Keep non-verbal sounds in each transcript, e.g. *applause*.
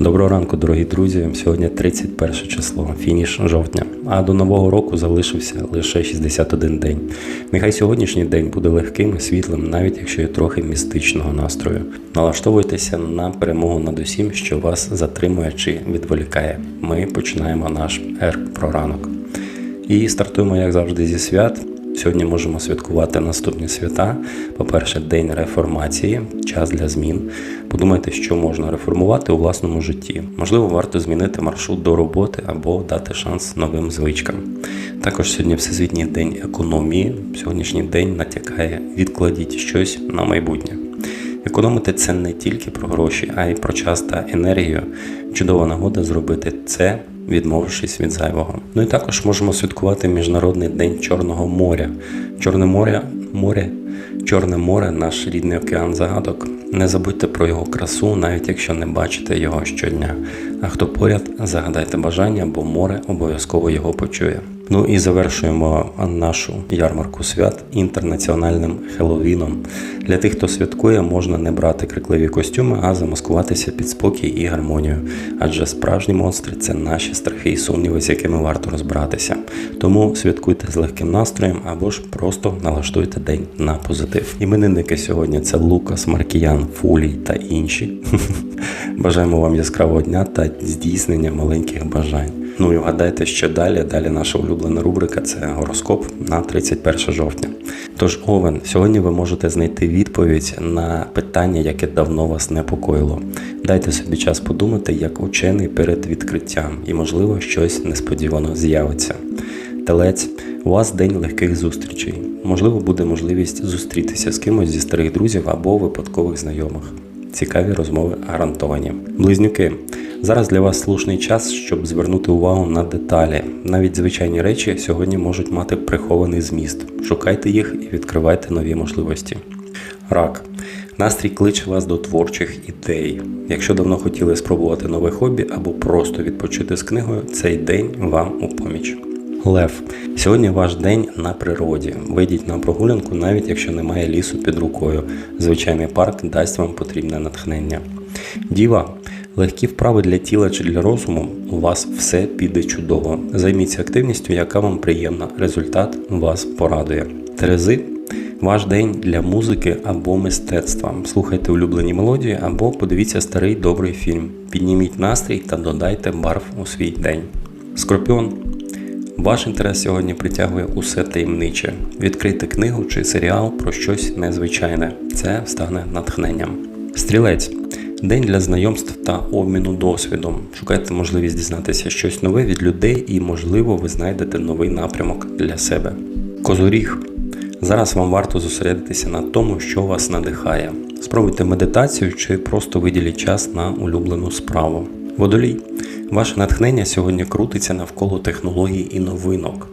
Доброго ранку, дорогі друзі. Сьогодні 31 число, фініш жовтня. А до нового року залишився лише 61 день. Нехай сьогоднішній день буде легким і світлим, навіть якщо є трохи містичного настрою. Налаштовуйтеся на перемогу над усім, що вас затримує чи відволікає. Ми починаємо наш ер про ранок. І стартуємо, як завжди, зі свят. Сьогодні можемо святкувати наступні свята. По-перше, День реформації, час для змін. Подумайте, що можна реформувати у власному житті. Можливо, варто змінити маршрут до роботи або дати шанс новим звичкам. Також сьогодні Всесвітній день економії. Сьогоднішній день натякає відкладіть щось на майбутнє. Економити це не тільки про гроші, а й про час та енергію. Чудова нагода зробити це, відмовившись від зайвого. Ну і також можемо святкувати Міжнародний день Чорного моря. Чорне море, море, Чорне море наш рідний океан загадок. Не забудьте про його красу, навіть якщо не бачите його щодня. А хто поряд, загадайте бажання, бо море обов'язково його почує. Ну і завершуємо нашу ярмарку свят інтернаціональним Хеллоуіном. Для тих, хто святкує, можна не брати крикливі костюми, а замаскуватися під спокій і гармонію. Адже справжні монстри це наші страхи і сумніви, з якими варто розбиратися. Тому святкуйте з легким настроєм або ж просто налаштуйте день на позитив. Іменинники сьогодні це Лукас, Маркіян, Фулій та інші. *laughs* Бажаємо вам яскравого дня та здійснення маленьких бажань. Ну і вгадайте, що далі. Далі наша улюблена рубрика це гороскоп на 31 жовтня. Тож, Овен, сьогодні ви можете знайти відповідь на питання, яке давно вас непокоїло. Дайте собі час подумати, як учений перед відкриттям, і, можливо, щось несподівано з'явиться. Телець, у вас день легких зустрічей. Можливо, буде можливість зустрітися з кимось зі старих друзів або випадкових знайомих. Цікаві розмови гарантовані. Близнюки. Зараз для вас слушний час, щоб звернути увагу на деталі. Навіть звичайні речі сьогодні можуть мати прихований зміст. Шукайте їх і відкривайте нові можливості. Рак. Настрій кличе вас до творчих ідей. Якщо давно хотіли спробувати нове хобі або просто відпочити з книгою, цей день вам у поміч. Лев. Сьогодні ваш день на природі. Вийдіть на прогулянку, навіть якщо немає лісу під рукою. Звичайний парк дасть вам потрібне натхнення. Діва. Легкі вправи для тіла чи для розуму, у вас все піде чудово. Займіться активністю, яка вам приємна. Результат вас порадує. Терези. Ваш день для музики або мистецтва. Слухайте улюблені мелодії або подивіться старий добрий фільм. Підніміть настрій та додайте барв у свій день. Скорпіон. Ваш інтерес сьогодні притягує усе таємниче. Відкрийте книгу чи серіал про щось незвичайне. Це стане натхненням. Стрілець. День для знайомств та обміну досвідом. Шукайте можливість дізнатися щось нове від людей і, можливо, ви знайдете новий напрямок для себе. Козоріг. Зараз вам варто зосередитися на тому, що вас надихає. Спробуйте медитацію чи просто виділіть час на улюблену справу. Водолій. Ваше натхнення сьогодні крутиться навколо технологій і новинок.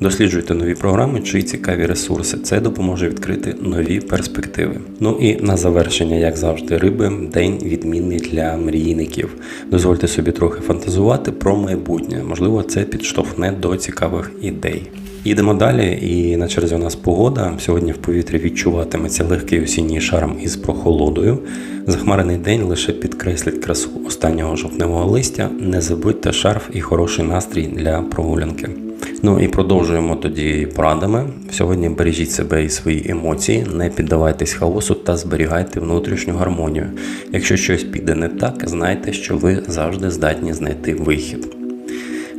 Досліджуйте нові програми чи цікаві ресурси. Це допоможе відкрити нові перспективи. Ну і на завершення, як завжди, риби, день відмінний для мрійників. Дозвольте собі трохи фантазувати про майбутнє. Можливо, це підштовхне до цікавих ідей. Їдемо далі, і на черзі у нас погода. Сьогодні в повітрі відчуватиметься легкий осінній шарм із прохолодою. Захмарений день лише підкреслить красу останнього жовтневого листя. Не забудьте шарф і хороший настрій для прогулянки. Ну і продовжуємо тоді порадами. Сьогодні бережіть себе і свої емоції, не піддавайтесь хаосу та зберігайте внутрішню гармонію. Якщо щось піде не так, знайте, що ви завжди здатні знайти вихід.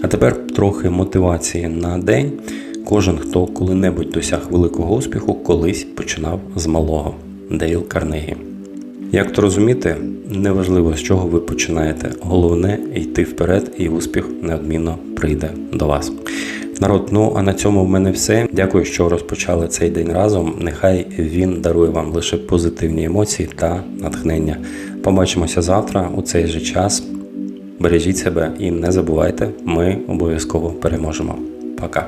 А тепер трохи мотивації на день. Кожен, хто коли-небудь досяг великого успіху, колись починав з малого. Дейл Карнегі. Як то розуміти, неважливо з чого ви починаєте. Головне йти вперед, і успіх неодмінно прийде до вас. Народ, ну а на цьому в мене все. Дякую, що розпочали цей день разом. Нехай він дарує вам лише позитивні емоції та натхнення. Побачимося завтра у цей же час. Бережіть себе і не забувайте, ми обов'язково переможемо. Пока.